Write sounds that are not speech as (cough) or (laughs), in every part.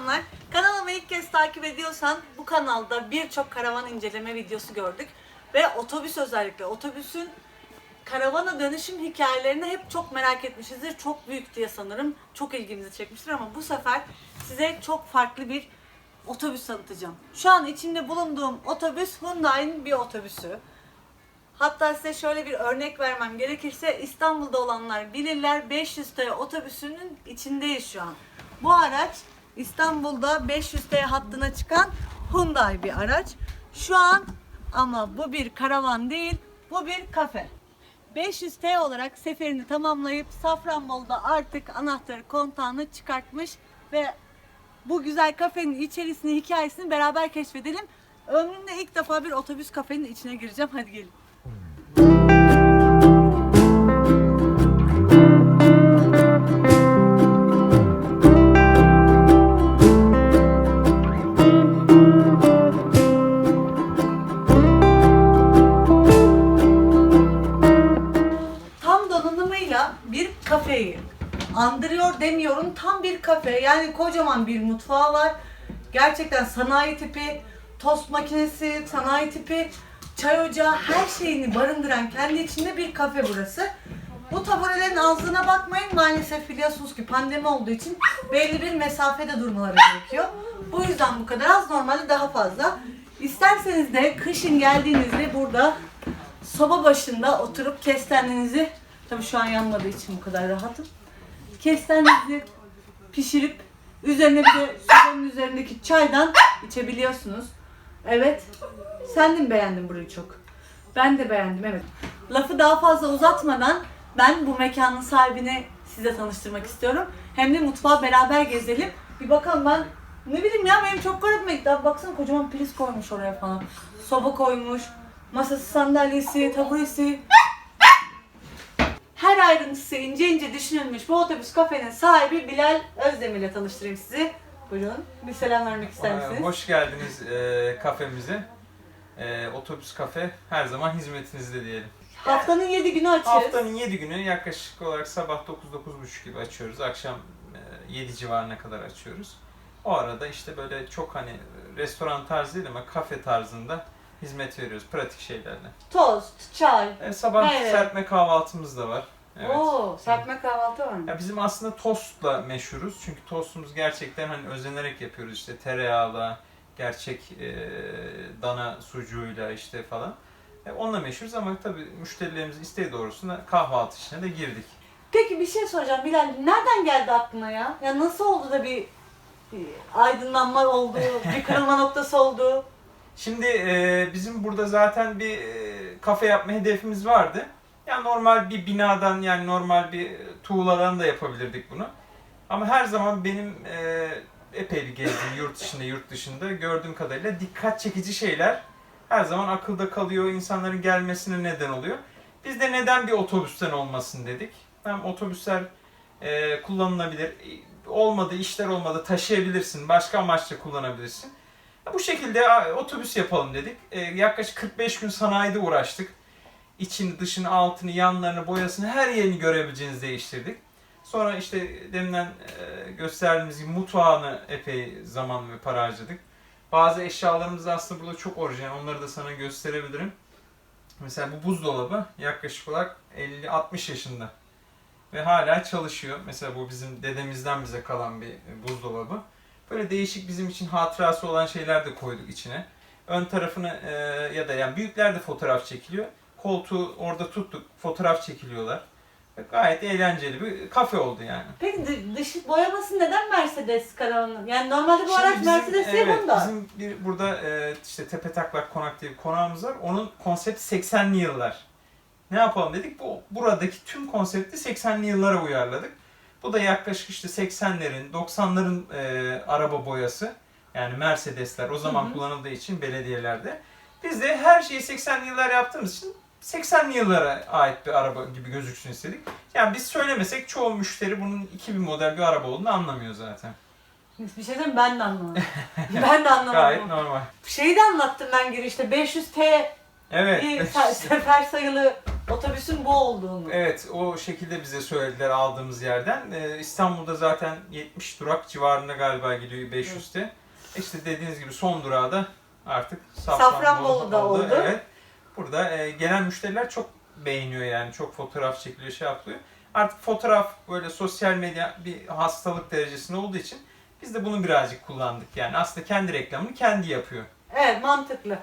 selamlar. Kanalımı ilk kez takip ediyorsan bu kanalda birçok karavan inceleme videosu gördük. Ve otobüs özellikle otobüsün karavana dönüşüm hikayelerini hep çok merak etmişizdir. Çok büyük diye sanırım. Çok ilgimizi çekmiştir ama bu sefer size çok farklı bir otobüs tanıtacağım. Şu an içinde bulunduğum otobüs Hyundai'nin bir otobüsü. Hatta size şöyle bir örnek vermem gerekirse İstanbul'da olanlar bilirler 500 T otobüsünün içindeyiz şu an. Bu araç İstanbul'da 500 T hattına çıkan Hyundai bir araç. Şu an ama bu bir karavan değil, bu bir kafe. 500 T olarak seferini tamamlayıp Safranbolu'da artık anahtarı kontağını çıkartmış ve bu güzel kafenin içerisini, hikayesini beraber keşfedelim. Ömrümde ilk defa bir otobüs kafenin içine gireceğim. Hadi gelin. Demiyorum. Tam bir kafe. Yani kocaman bir mutfağı var. Gerçekten sanayi tipi, tost makinesi, sanayi tipi, çay ocağı her şeyini barındıran kendi içinde bir kafe burası. Bu taburelerin ağzına bakmayın maalesef biliyorsunuz ki pandemi olduğu için belli bir mesafede durmaları gerekiyor. Bu yüzden bu kadar az normalde daha fazla. İsterseniz de kışın geldiğinizde burada soba başında oturup kestanenizi tabii şu an yanmadığı için bu kadar rahatım. Kestanenizi pişirip üzerine bir de sobanın üzerindeki çaydan içebiliyorsunuz. Evet. Sen de mi beğendin burayı çok? Ben de beğendim evet. Lafı daha fazla uzatmadan ben bu mekanın sahibini size tanıştırmak istiyorum. Hem de mutfağa beraber gezelim. Bir bakalım ben ne bileyim ya benim çok garibime gitti. Baksana kocaman priz koymuş oraya falan. Soba koymuş. Masası, sandalyesi, taburesi. Her ayrıntısı ince ince düşünülmüş bu otobüs kafenin sahibi Bilal Özdemir ile tanıştırayım sizi. Buyurun. Bir selam vermek ister misiniz? Hoş geldiniz e, kafemize. E, otobüs kafe her zaman hizmetinizde diyelim. Haftanın 7 günü açığız. Haftanın 7 günü yaklaşık olarak sabah 9-9.30 gibi açıyoruz. Akşam e, 7 civarına kadar açıyoruz. O arada işte böyle çok hani restoran tarzı değil ama kafe tarzında hizmet veriyoruz pratik şeylerle. Tost, çay. E, sabah Evet. serpme kahvaltımız da var. Evet. Oo, serpme kahvaltı var mı? Ya bizim aslında tostla meşhuruz. Çünkü tostumuz gerçekten hani özenerek yapıyoruz işte tereyağla, gerçek e, dana sucuğuyla işte falan. E, onunla meşhuruz ama tabii müşterilerimizin isteği doğrultusunda kahvaltı işine de girdik. Peki bir şey soracağım Bilal. Nereden geldi aklına ya? Ya nasıl oldu da bir bir aydınlanma oldu, bir (laughs) kırılma noktası oldu? Şimdi e, bizim burada zaten bir e, kafe yapma hedefimiz vardı. Yani normal bir binadan yani normal bir tuğladan da yapabilirdik bunu. Ama her zaman benim e, epey bir gezdiğim yurt içinde yurt dışında gördüğüm kadarıyla dikkat çekici şeyler her zaman akılda kalıyor, insanların gelmesine neden oluyor. Biz de neden bir otobüsten olmasın dedik. Hem otobüsler e, kullanılabilir, olmadı işler olmadı taşıyabilirsin, başka amaçla kullanabilirsin. Bu şekilde otobüs yapalım dedik. E, yaklaşık 45 gün sanayide uğraştık. İçini, dışını, altını, yanlarını, boyasını her yerini görebileceğiniz değiştirdik. Sonra işte deminden e, gösterdiğimiz gibi mutfağını epey zaman ve para harcadık. Bazı eşyalarımız aslında burada çok orijinal. Onları da sana gösterebilirim. Mesela bu buzdolabı yaklaşık olarak 50-60 yaşında. Ve hala çalışıyor. Mesela bu bizim dedemizden bize kalan bir buzdolabı. Böyle değişik bizim için hatırası olan şeyler de koyduk içine. Ön tarafını e, ya da yani büyükler de fotoğraf çekiliyor. Koltuğu orada tuttuk, fotoğraf çekiliyorlar. Gayet eğlenceli bir kafe oldu yani. Peki dı- dış boyaması neden Mercedes karavanı? Yani normalde bu Şimdi araç bizim- Mercedes değil evet, Honda. Bizim bir burada e, işte Tepe Taklak Konak diye bir konağımız var. Onun konsepti 80'li yıllar. Ne yapalım dedik? Bu buradaki tüm konsepti 80'li yıllara uyarladık. Bu da yaklaşık işte 80'lerin, 90'ların e, araba boyası. Yani Mercedesler o zaman Hı hı. kullanıldığı için belediyelerde. Biz de her şeyi 80'li yıllar yaptığımız için 80'li yıllara ait bir araba gibi gözüksün istedik. Yani biz söylemesek çoğu müşteri bunun 2000 model bir araba olduğunu anlamıyor zaten. Bir şey diyeyim ben de anlamadım. (laughs) ben de anlamadım. Gayet normal. Şeyi de anlattım ben girişte 500 T Evet. bir se- (laughs) sefer sayılı otobüsün bu olduğunu. Evet o şekilde bize söylediler aldığımız yerden. Ee, İstanbul'da zaten 70 durak civarında galiba gidiyor 500'te. İşte dediğiniz gibi son durağı da artık Safranbolu'da oldu. Evet. Burada e, gelen müşteriler çok beğeniyor yani. Çok fotoğraf çekiliyor, şey yapılıyor. Artık fotoğraf böyle sosyal medya bir hastalık derecesinde olduğu için biz de bunu birazcık kullandık yani. Aslında kendi reklamını kendi yapıyor. Evet mantıklı.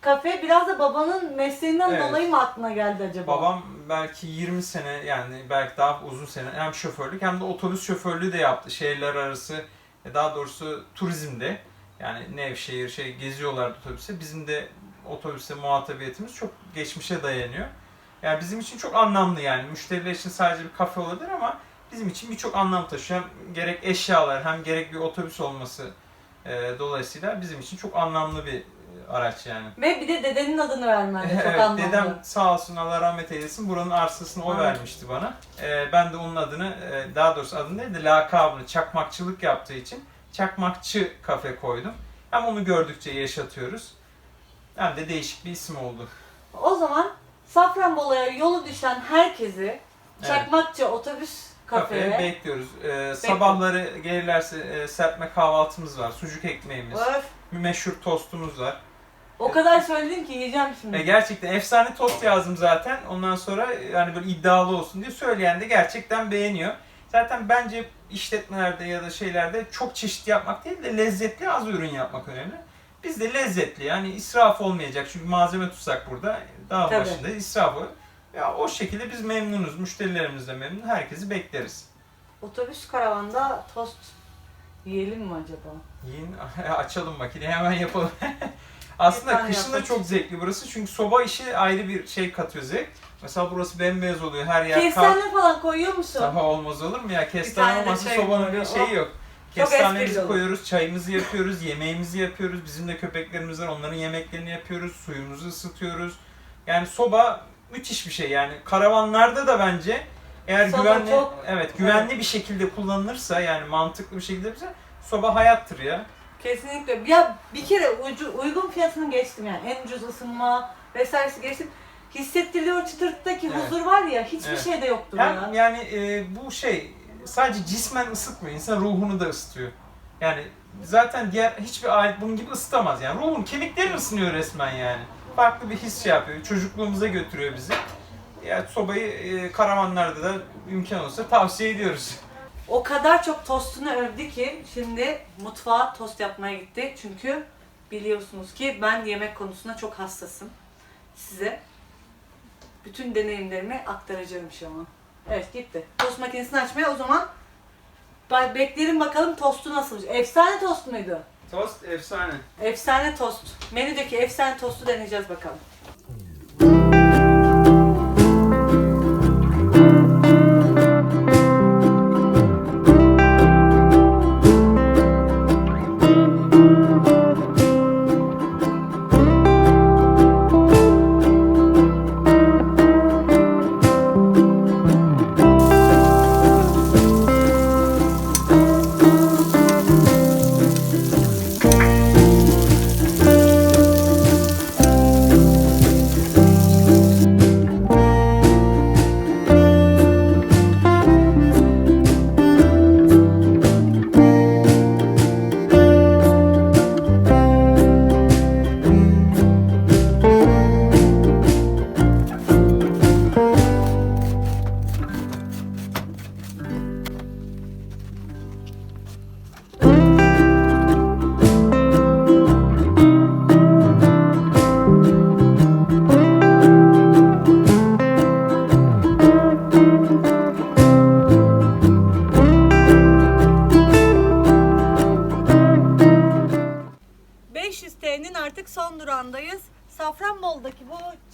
Kafe biraz da babanın mesleğinden Evet. dolayı mı aklına geldi acaba? Babam belki 20 sene yani belki daha uzun sene hem şoförlük hem de otobüs şoförlüğü de yaptı. Şehirler arası e, daha doğrusu turizmde yani Nevşehir şey geziyorlardı otobüse. Bizim de otobüse muhatabiyetimiz çok geçmişe dayanıyor. Yani bizim için çok anlamlı yani. Müşteriler için sadece bir kafe olabilir ama bizim için birçok anlam taşıyor. Hem gerek eşyalar hem gerek bir otobüs olması e, dolayısıyla bizim için çok anlamlı bir e, araç yani. Ve bir de dedenin adını vermen de çok evet, anlamlı. dedem sağ olsun Allah rahmet eylesin buranın arsasını o vermişti bana. Ee, ben de onun adını, e, daha doğrusu adını değil de lakabını, çakmakçılık yaptığı için çakmakçı kafe koydum. Hem onu gördükçe yaşatıyoruz. Hem de değişik bir isim oldu. O zaman Safranbolu'ya yolu düşen herkesi Çakmakçı Otobüs Kafeye Kafe'ye bekliyoruz. Ee, sabahları gelirlerse e, serpme kahvaltımız var, sucuk ekmeğimiz, Öf, meşhur tostumuz var. o kadar söyledin ki yiyeceğim şimdi. E, gerçekten efsane tost yazdım zaten. Ondan sonra yani böyle iddialı olsun diye söyleyen de gerçekten beğeniyor. Zaten bence işletmelerde ya da şeylerde çok çeşit yapmak değil de lezzetli az ürün yapmak önemli. Biz de lezzetli yani israf olmayacak çünkü malzeme tutsak burada daha Tabii. başında israf olur. Ya o şekilde biz memnunuz, müşterilerimiz de memnun, herkesi bekleriz. Otobüs karavanda tost yiyelim mi acaba? Yiyin, (laughs) açalım makineyi hemen yapalım. (laughs) Aslında tane kışın da çok zevkli burası çünkü soba işi ayrı bir şey katıyor zevk. Mesela burası bembeyaz oluyor her yer kar. Kestane falan koyuyor musun? Daha olmaz olur mu ya? tane Kestane de olmazsa çay sobanın bir koyuyor. şeyi Oh. yok. Kestanemizi esprili koyuyoruz, çayımızı yapıyoruz, yemeğimizi yapıyoruz. Bizim de köpeklerimiz var, onların yemeklerini yapıyoruz, suyumuzu ısıtıyoruz. Yani soba müthiş bir şey yani. Karavanlarda da bence eğer Soba güvenli çok- evet güvenli bir şekilde kullanılırsa yani mantıklı bir şekilde bize soba hayattır ya. Kesinlikle. Ya bir kere ucu, uygun fiyatını geçtim yani. En ucuz ısınma vesairesi geçtim. Hissettirdiği o çıtırtıdaki Evet. huzur var ya hiçbir Evet. şeyde yoktur Hem ya. yani e, bu şey sadece cismen ısıtmıyor, insan ruhunu da ısıtıyor. Yani zaten diğer hiçbir alet bunun gibi ısıtamaz yani. Ruhun, kemiklerin ısınıyor resmen yani. Farklı bir his şey yapıyor. Çocukluğumuza götürüyor bizi. Yani sobayı e, karavanlarda da imkan olsa tavsiye ediyoruz. O kadar çok tostunu övdü ki şimdi mutfağa tost yapmaya gitti. Çünkü biliyorsunuz ki ben yemek konusunda çok hassasım. Size bütün deneyimlerimi aktaracağım şu an. Evet gitti. Tost makinesini açmaya o zaman ben bekleyelim bakalım tostu nasıl. Efsane tost muydu? Tost efsane. Efsane tost. Menüdeki efsane tostu deneyeceğiz bakalım.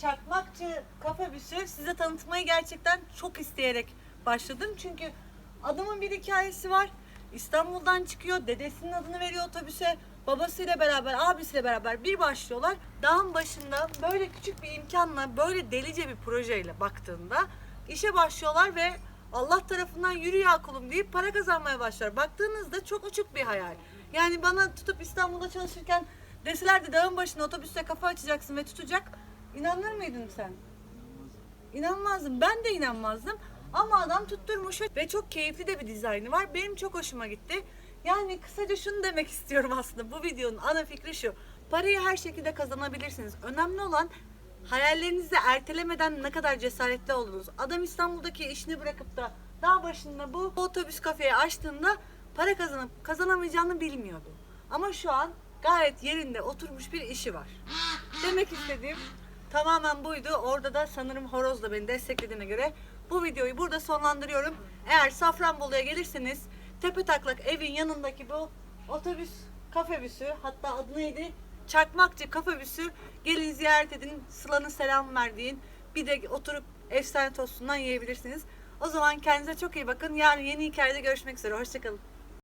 Çakmakçı kafe büsü size tanıtmayı gerçekten çok isteyerek başladım. Çünkü adamın bir hikayesi var. İstanbul'dan çıkıyor, dedesinin adını veriyor otobüse, babasıyla beraber, abisiyle beraber bir başlıyorlar. Dağın başında böyle küçük bir imkanla, böyle delice bir projeyle baktığında işe başlıyorlar ve Allah tarafından yürü ya kulum deyip para kazanmaya başlar. Baktığınızda çok uçuk bir hayal. Yani bana tutup İstanbul'da çalışırken deselerdi dağın başına otobüste kafa açacaksın ve tutacak. İnanır mıydın sen? İnanmazdım. Ben de inanmazdım. Ama adam tutturmuş ve çok keyifli de bir dizaynı var. Benim çok hoşuma gitti. Yani kısaca şunu demek (laughs) istiyorum aslında. Bu videonun ana fikri şu. Parayı her şekilde kazanabilirsiniz. Önemli olan hayallerinizi ertelemeden ne kadar cesaretli olduğunuz. Adam İstanbul'daki işini bırakıp da dağ başında bu otobüs kafeyi açtığında para kazanıp kazanamayacağını bilmiyordu. Ama şu an gayet yerinde oturmuş bir işi var. Demek istediğim tamamen buydu. Orada da sanırım Horoz da beni desteklediğine göre bu videoyu burada sonlandırıyorum. Eğer Safranbolu'ya gelirseniz tepe taklak evin yanındaki bu otobüs kafe büsü hatta adı neydi? Çakmakçı kafe büsü gelin ziyaret edin. Sıla'nın selam verdiğin bir de oturup efsane tostundan yiyebilirsiniz. O zaman kendinize çok iyi bakın. Yarın yeni hikayede görüşmek üzere. Hoşçakalın.